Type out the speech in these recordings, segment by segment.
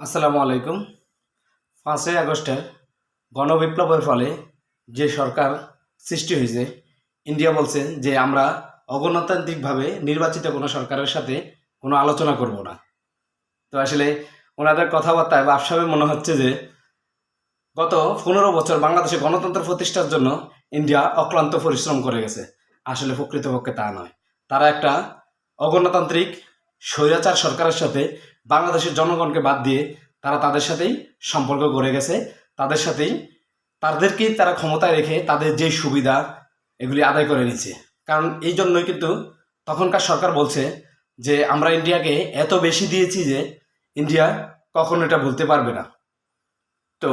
আসসালামু আলাইকুম। পাঁচই আগস্টের গণবিপ্লবের ফলে যে সরকার সৃষ্টি হয়েছে, ইন্ডিয়া বলছে যে আমরা অগণতান্ত্রিকভাবে নির্বাচিত কোনো সরকারের সাথে কোনো আলোচনা করব না। তো আসলে ওনাদের কথাবার্তায় বাপসাবে মনে হচ্ছে যে গত পনেরো বছর বাংলাদেশে গণতন্ত্র প্রতিষ্ঠার জন্য ইন্ডিয়া অক্লান্ত পরিশ্রম করে গেছে। আসলে প্রকৃতপক্ষে তা নয়। তারা একটা অগণতান্ত্রিক স্বৈরাচার সরকারের সাথে বাংলাদেশের জনগণকে বাদ দিয়ে তারা তাদের সাথেই সম্পর্ক গড়ে গেছে। তাদের সাথেই তাদেরকেই তারা ক্ষমতায় রেখে তাদের যে সুবিধা এগুলি আদায় করে নিচ্ছে কারণ এই জন্যই কিন্তু তখনকার সরকার বলছে যে, আমরা ইন্ডিয়াকে এত বেশি দিয়েছি যে ইন্ডিয়া কখনো এটা বলতে পারবে না। তো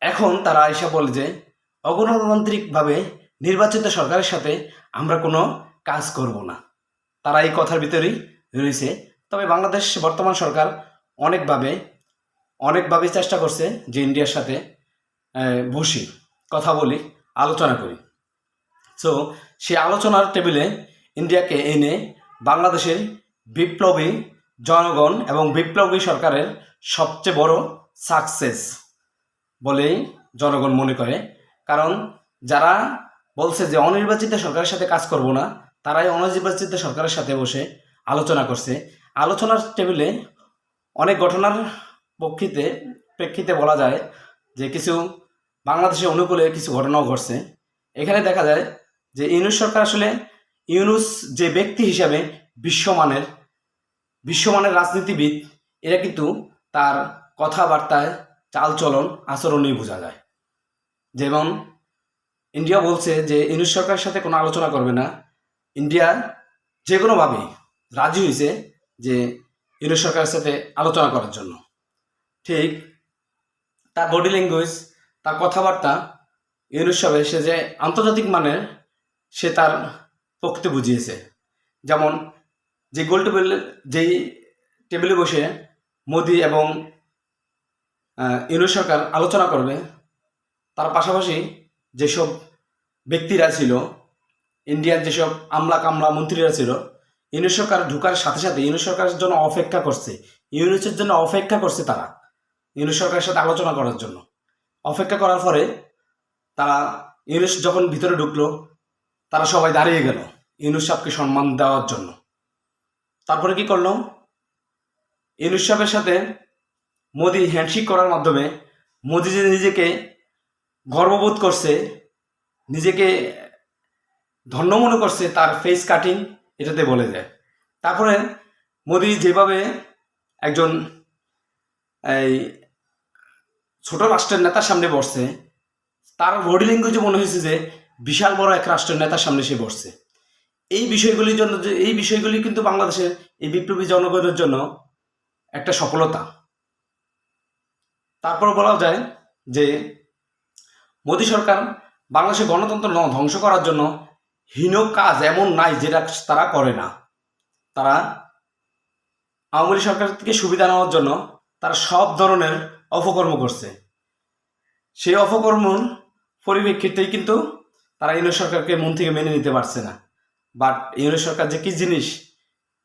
এখন তারা এসে বলে যে, অগণতান্ত্রিকভাবে নির্বাচিত সরকারের সাথে আমরা কোনো কাজ করব না। তারা এই কথার ভিতরেই রয়েছে। তবে বাংলাদেশ বর্তমান সরকার অনেকভাবে অনেকভাবে চেষ্টা করছে যে ইন্ডিয়ার সাথে বসি কথা বলি, আলোচনা করি। সো সেই আলোচনার টেবিলে ইন্ডিয়াকে এনে বাংলাদেশের বিপ্লবী জনগণ এবং বিপ্লবী সরকারের সবচেয়ে বড় সাকসেস বলেই জনগণ মনে করে। কারণ যারা বলছে যে অনির্বাচিত সরকারের সাথে কাজ করব না, তারাই অনির্বাচিত সরকারের সাথে বসে আলোচনা করছে। আলোচনার টেবিলে অনেক ঘটনার পক্ষিতে প্রেক্ষিতে বলা যায় যে কিছু বাংলাদেশের অনুকূলে কিছু ঘটনাও ঘটছে। এখানে দেখা যায় যে ইউনুস সরকার আসলে ইউনুস যে ব্যক্তি হিসাবে বিশ্বমানের বিশ্বমানের রাজনীতিবিদ, এরা কিন্তু তার কথাবার্তায় চালচলন আচরণই বোঝা যায়। যেমন ইন্ডিয়া বলছে যে ইউনুস সরকারের সাথে কোনো আলোচনা করবে না। ইন্ডিয়া যে কোনোভাবেই রাজি হয়েছে যে সরকারের সাথে আলোচনা করার জন্য। ঠিক, তার বডি ল্যাঙ্গুয়েজ তার কথাবার্তা ইউনুস সে যে আন্তর্জাতিক মানের, সে তার প্রকৃতি বুঝিয়েছে। যেমন, যে গোল টেবিল যেই টেবিলে বসে মোদি এবং ইউনুস সরকার আলোচনা করবে, তার পাশাপাশি যেসব ব্যক্তিরা ছিল, ইন্ডিয়ার যেসব আমলা কামলা মন্ত্রীরা ছিল ইউনুস সরকার ঢুকার সাথে সাথে ইউনুস সরকারের জন্য অপেক্ষা করছে। ইউনুসের জন্য অপেক্ষা করছে তারা ইউনুস সরকারের সাথে আলোচনা করার জন্য। অপেক্ষা করার পরে তারা ইউনুস যখন ভিতরে ঢুকলো, তারা সবাই দাঁড়িয়ে গেল ইউনুস সাহেবকে সম্মান দেওয়ার জন্য। তারপরে কি করল? ইউনুস সাহেবের সাথে মোদি হ্যান্ডশেক করার মাধ্যমে মোদি যে নিজেকে গর্ববোধ করছে, নিজেকে ধন্য মনে করছে, তার ফেস কাটিং এটাতে বলে যায় তারপরে মোদি যেভাবে একজন এই ছোট রাষ্ট্রের নেতার সামনে বসছে, তার বডি ল্যাঙ্গুয়েজে মনে হয়েছে যে বিশাল বড় এক রাষ্ট্রের নেতার সামনে সে বসছে। এই বিষয়গুলির জন্য যে, এই বিষয়গুলি কিন্তু বাংলাদেশের এই বিপ্লবী জনগণের জন্য একটা সফলতা। তারপর বলা যায় যে, মোদী সরকার বাংলাদেশের গণতন্ত্র ধ্বংস করার জন্য হীন কাজ এমন নাই যেটা তারা করে না। তারা আওয়ামী সরকার থেকে সুবিধা নেওয়ার জন্য তারা সব ধরনের অপকর্ম করছে। সেই অপকর্মর পরিপ্রেক্ষিতেই কিন্তু তারা ইউনিট সরকারকে মন থেকে মেনে নিতে পারছে না। বাট ইউনিট সরকার যে কি জিনিস,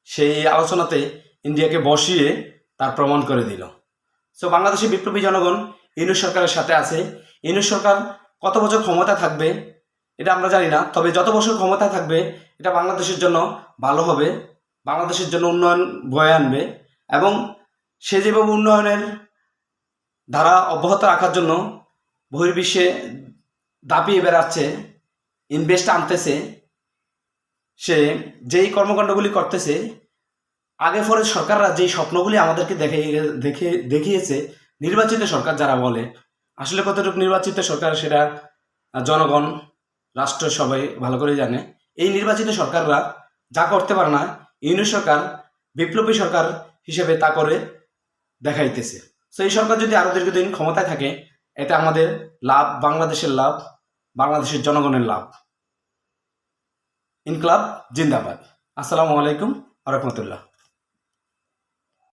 সেই আলোচনাতে ইন্ডিয়াকে বসিয়ে তার প্রমাণ করে দিল। সো বাংলাদেশের বিপ্লবী জনগণ ইউনিট সরকারের সাথে আছে। ইউনিট সরকার কত বছর ক্ষমতা থাকবে এটা আমরা জানি না, তবে যত বছর ক্ষমতা থাকবে, এটা বাংলাদেশের জন্য ভালো হবে, বাংলাদেশের জন্য উন্নয়ন বয়ে আনবে, এবং সে যেভাবে উন্নয়নের ধারা অব্যাহত রাখার জন্য বহির্বিশ্বে দাপিয়ে বেড়াচ্ছে ইনভেস্ট আনতেছে, সে যেই কর্মকাণ্ডগুলি করতেছে, আগে পরে সরকাররা যেই স্বপ্নগুলি আমাদেরকে দেখে দেখে, দেখিয়েছে, নির্বাচিত সরকার যারা বলে, আসলে কতটুকু নির্বাচিত সরকার সেটা জনগণ রাষ্ট্র সবাই ভালো করে জানে। এই নির্বাচিত সরকাররা যা করতে পারে না ইউনিট সরকার, বিপ্লবী সরকার হিসেবে তা করে দেখাইতেছে। তো এই সরকার যদি আরও দীর্ঘদিন ক্ষমতায় থাকে, এটা আমাদের লাভ, বাংলাদেশের লাভ, বাংলাদেশের জনগণের লাভ। ইনকলাব জিন্দাবাদ। আসসালামু আলাইকুম রহমতুল্লাহ।